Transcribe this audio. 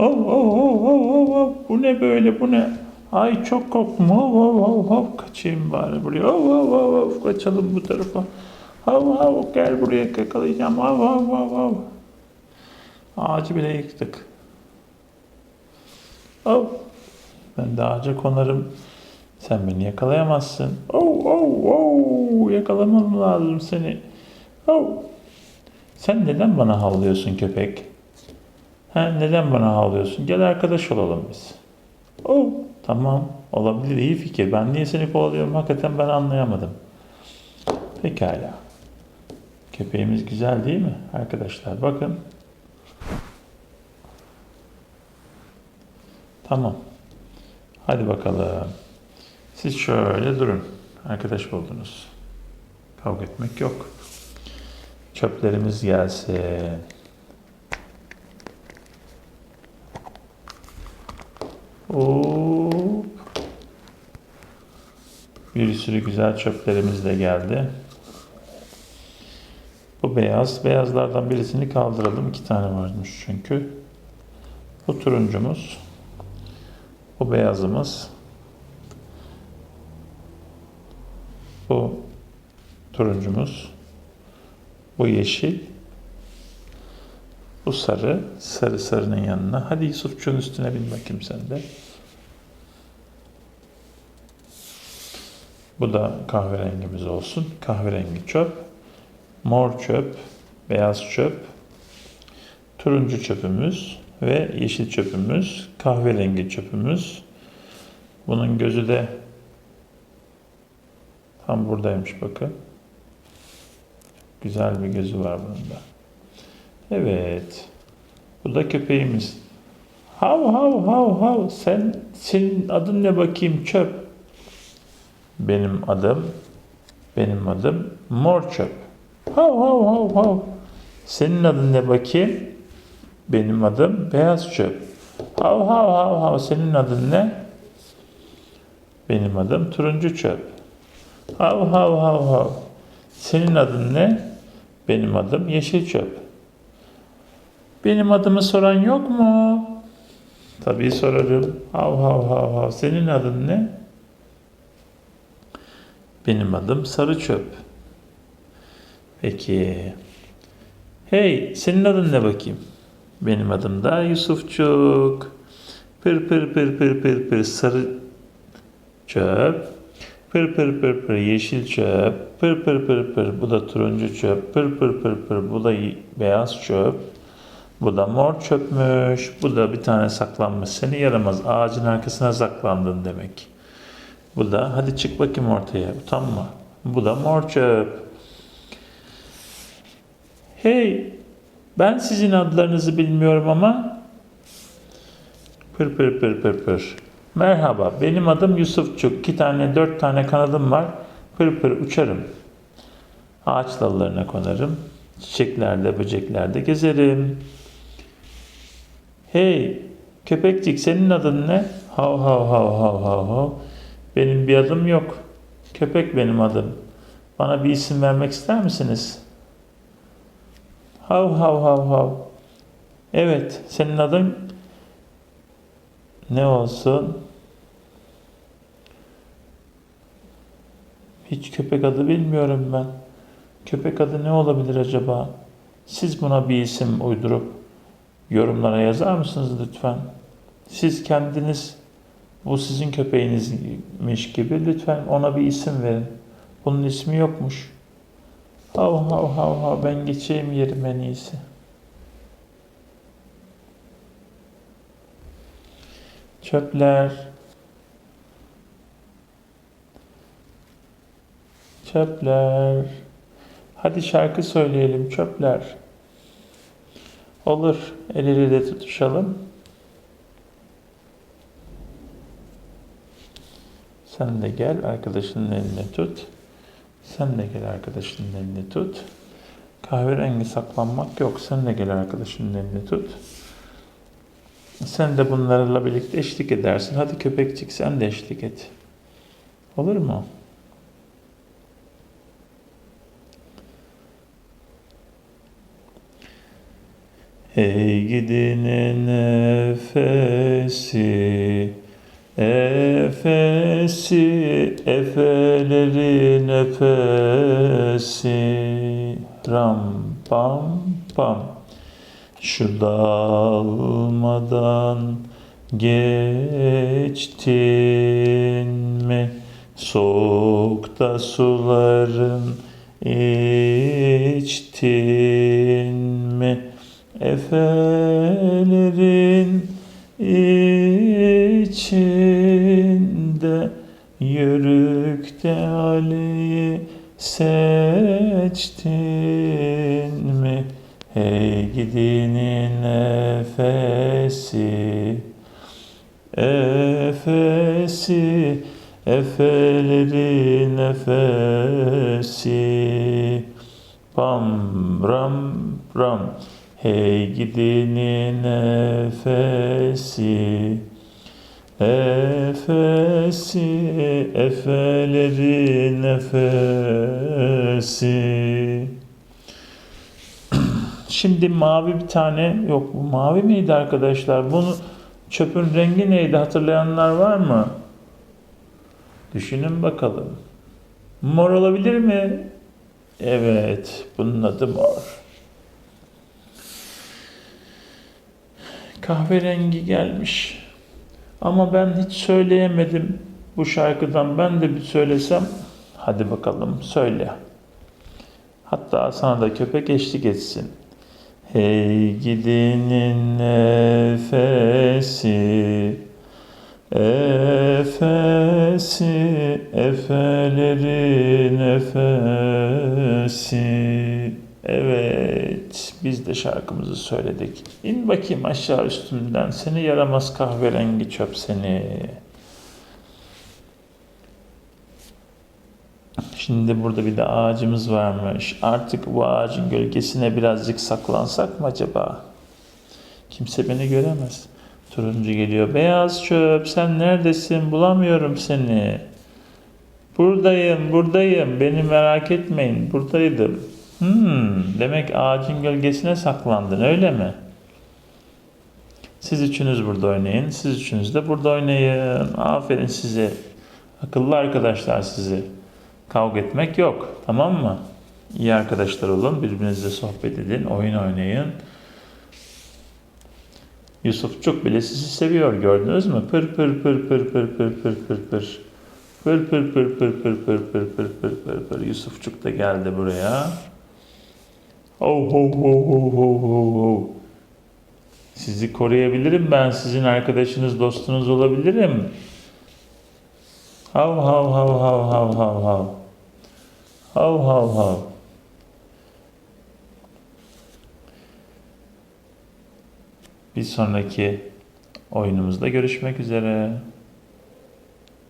Oh, oh, oh, oh, oh. Bu ne böyle bu ne? Ay çok korktum. Oh, oh, oh, oh. Kaçayım bari buraya. Oh, oh, oh, oh. Kaçalım bu tarafa. Oh, oh, gel buraya yakalayacağım. Oh, oh, oh, oh. Ağacı bile yıktık. Oh. Ben de ağaca konarım. Sen beni yakalayamazsın. Oh, oh, oh. Yakalamam lazım seni. Oh. Sen neden bana havlıyorsun köpek? Ha, neden bana havlıyorsun? Gel arkadaş olalım biz. Oh, tamam. Olabilir. iyi fikir. Ben niye seni kovalıyorum? Hakikaten ben anlayamadım. Pekala. Köpeğimiz güzel değil mi? Arkadaşlar bakın. Tamam. Hadi bakalım. Siz şöyle durun. Arkadaş buldunuz. Kavga etmek yok. Çöplerimiz gelsin. Hop. Bir sürü güzel çöplerimiz de geldi. Bu beyaz. Beyazlardan birisini kaldıralım. İki tane varmış çünkü. Bu turuncumuz. Bu beyazımız. Bu turuncumuz. Bu yeşil. Bu sarı. Sarı sarının yanına. Hadi Yusufçuğun üstüne bin bakayım sen de. Bu da kahverengimiz olsun. Kahverengi çöp. Mor çöp. Beyaz çöp. Turuncu çöpümüz ve yeşil çöpümüz. Kahverengi çöpümüz. Bunun gözü de tam buradaymış bakın. Güzel bir gözü var bunun da. Evet. Bu da köpeğimiz. Hav hav hav hav. Sen senin adın ne bakayım çöp. Benim adım benim adım mor çöp. Hav hav hav hav. Senin adın ne bakayım? Benim adım beyaz çöp. Hav hav hav hav. Senin adın ne? Benim adım turuncu çöp. Hav hav hav hav. Senin adın ne? Benim adım yeşil çöp. Benim adımı soran yok mu? Tabii sorarım. Hav hav hav hav. Senin adın ne? Benim adım sarı çöp. Peki. Hey, senin adın ne bakayım? Benim adım da Yusufçuk. Pır pır pır pır pır pır sarı çöp. Pır pır pır pır yeşil çöp. Pır pır pır pır bu da turuncu çöp. Pır pır pır pır bu da beyaz çöp. Bu da mor çöpmüş. Bu da bir tane saklanmış. Seni yaramaz. Ağacın arkasına saklandın demek. Bu da hadi çık bakayım ortaya. Utanma. Bu da mor çöp. Hey ben sizin adlarınızı bilmiyorum ama pır pır pır pır pır. Merhaba benim adım Yusufçuk. İki tane dört tane kanadım var. Pır pır uçarım. Ağaç dallarına konarım. Çiçeklerde böceklerde gezerim. Hey köpekcik senin adın ne? Hav hav hav hav hav hav. Benim bir adım yok. Köpek benim adım. Bana bir isim vermek ister misiniz? Hav hav hav hav. Evet, senin adın ne olsun? Hiç köpek adı bilmiyorum ben. Köpek adı ne olabilir acaba? Siz buna bir isim uydurup yorumlara yazar mısınız lütfen? Siz kendiniz bu sizin köpeğinizmiş gibi lütfen ona bir isim verin. Bunun ismi yokmuş. Hav hav hav hav ben geçeyim yerim en iyisi. Çöpler. Çöpler. Hadi şarkı söyleyelim çöpler. Olur. El ele de tutuşalım. Sen de gel arkadaşının elini tut. Sen de gel arkadaşının elini tut. Kahverengi saklanmak yok. Sen de gel arkadaşının elini tut. Sen de bunlarla birlikte eşlik edersin. Hadi köpekçik sen de eşlik et. Olur mu? Hey gidinin nefesi Efesi, efelerin efesi Ram pam pam Şu dalmadan geçtin mi? Soğukta suların içtin mi? Efelerin içinde Yörükte Ali'yi seçtin mi? Hey gidinin nefesi Efesi Efelerin nefesi Pam ram ram Hey gidinin nefesi Efesi Efelerin nefesi Şimdi mavi bir tane yok bu mavi miydi arkadaşlar? Bunu çöpün rengi neydi hatırlayanlar var mı? Düşünün bakalım. Mor olabilir mi? Evet, bunun adı mor. Kahverengi gelmiş. Ama ben hiç söyleyemedim bu şarkıdan. Ben de bir söylesem. Hadi bakalım söyle. Hatta sana da köpek eşlik etsin. Hey gidinin nefesi Efesi, efelerin efesi. Evet, biz de şarkımızı söyledik. İn bakayım aşağı üstümden, seni yaramaz kahverengi çöp seni. Şimdi burada bir de ağacımız varmış. Artık bu ağacın gölgesine birazcık saklansak mı acaba? Kimse beni göremez. Turuncu geliyor. Beyaz çöp sen neredesin? Bulamıyorum seni. Buradayım, buradayım. Beni merak etmeyin. Buradaydım. Hmm, demek ağacın gölgesine saklandın öyle mi? Siz üçünüz burada oynayın. Siz üçünüz de burada oynayın. Aferin size. Akıllı arkadaşlar sizi. Kavga etmek yok. Tamam mı? İyi arkadaşlar olun. Birbirinizle sohbet edin. Oyun oynayın. Yusufçuk bile sizi seviyor gördünüz mü? Pır pır pır pır pır pır pır pır pır. Pır pır pır pır pır pır pır pır pır pır pır. Yusufçuk da geldi buraya. Oh ho ho ho ho ho ho. Sizi koruyabilirim ben. Sizin arkadaşınız, dostunuz olabilirim. Hav hav hav hav hav hav hav. Hav hav hav. Bir sonraki oyunumuzda görüşmek üzere.